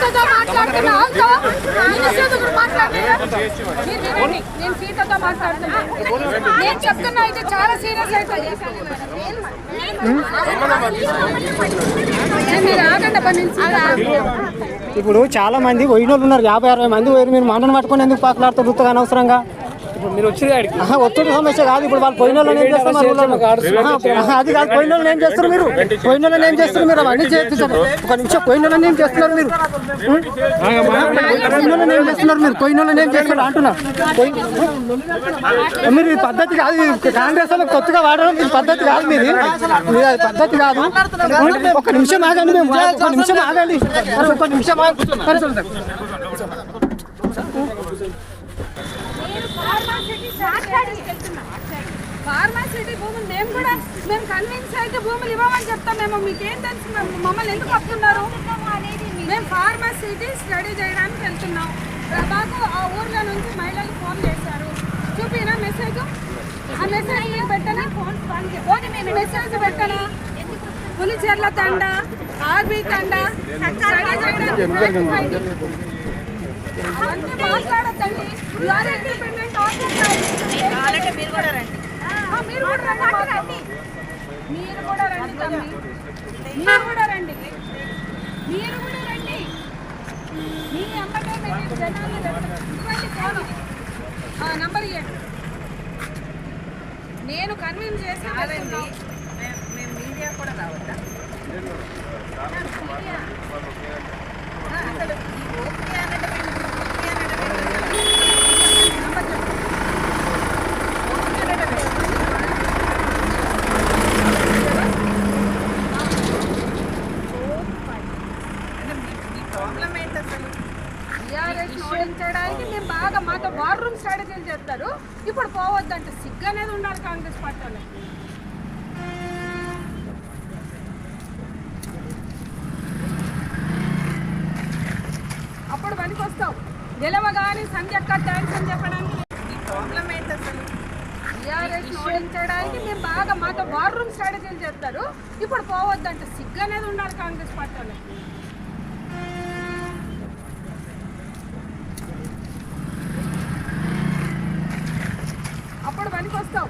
సీతతో మాట్లాడుతున్నా. ఆల్తో మినిస్టర్ కూడా మీరు వినండి నేను సీతతో మాట్లాడుతున్నా. నేను చెప్తున్నా ఇది చాలా సీరియస్ అయిపోయింది మీరు ఆగండి ఇప్పుడు చాలా మంది పోయిన వాళ్ళు ఉన్నారు యాభై అరవై మంది పోయి మీరు మంటను పట్టుకొని ఎందుకు పాకులాడుతూ రుత్తగా అనవసరంగా. ఇప్పుడు మీరు వచ్చింది ఆడికి ఒత్తిడి సమస్య కాదు. ఇప్పుడు వాళ్ళు పోయిన వాళ్ళని ఏం చేస్తారు మరి అది కాదు పోయిన వాళ్ళని ఏం చేస్తారు మీరు? పోయిన వాళ్ళని ఏం చేస్తారు మీరు? అవన్నీ చేస్తున్నారు ఒక నిమిషం పోయిన వాళ్ళని ఏం చేస్తున్నారు మీరు? పోయిన వాళ్ళని ఏం చేస్తున్నారు మీరు? పోయిన వాళ్ళని ఏం చేస్తున్నారు? అంటున్నా. పోయి- మీరు ఈ పద్ధతి కాదు కాంగ్రెస్ వాళ్ళకి కొత్తగా వాడడం ఇది పద్ధతి కాదు మీది. అది పద్ధతి కాదు. ఒక నిమిషం ఆగండి మేము. ఒక నిమిషం ఆగండి. ఒక నిమిషం ఆగండి. ఫార్మాసిటీ భూములు మేము కూడా మేము కన్విన్స్ అయితే భూములు ఇవ్వమని చెప్తాం మేము మీకేం తెలుసు? మేము మమ్మల్ని ఎందుకు వస్తున్నారు? మేము ఫార్మాసిటీ స్టడీ చేయడానికి వెళ్తున్నాం. ప్రభాకు ఆ ఊర్లో నుంచి మహిళలు ఫోన్ చేశారు. చూపినా మెసేజ్ ఆ మెసేజ్ నేను పెట్టనా? నేను మెసేజ్ పెట్టనా? Pulicherla Thanda R B Thanda study చేయడానికి అవన్నీ కూడా రండి మీరు కూడా రండి. మీరు కూడా రండి మీరు కూడా రండి మీరు కూడా రండి మీ అమ్మటే మీరు జనాలు ఇవ్వండి ఫోను. నంబర్ ఇవ్వండి నేను కన్విన్స్ చేసి మేము మీడియా కూడా రావద్దా మీడియా అసలు ఈ ఓకే అనడం ఏంటి? ఓకే అనడం ఏంటి? నంబర్ చెప్పండి. ఓకే అనడం ఏంటి? అంటే మీ మీ ప్రాబ్లం ఏంటి అసలు? టీఆర్ఎస్ ఓడించడానికి మేము బాగా మాతో వార్ రూమ్ స్ట్రాటజీలు చేస్తారు. ఇప్పుడు పోవద్దంటే. సిగ్గు అనేది ఉండాలి కాంగ్రెస్ పార్టీ వాళ్ళకి. అప్పుడు పనికి వస్తావు. గెలవగానే సంధ్యక్క థ్యాంక్స్ అని చెప్పడానికి. ప్రాబ్లం ఏంటి అసలు? టీఆర్ఎస్ ఓడించడానికి మేము బాగా మాతో వార్ రూమ్ స్ట్రాటజీలు చేస్తారు. ఇప్పుడు పోవద్దంటే. సిగ్గు అనేది ఉండాలి కాంగ్రెస్ పార్టీ వాళ్ళకి. Olha o costão.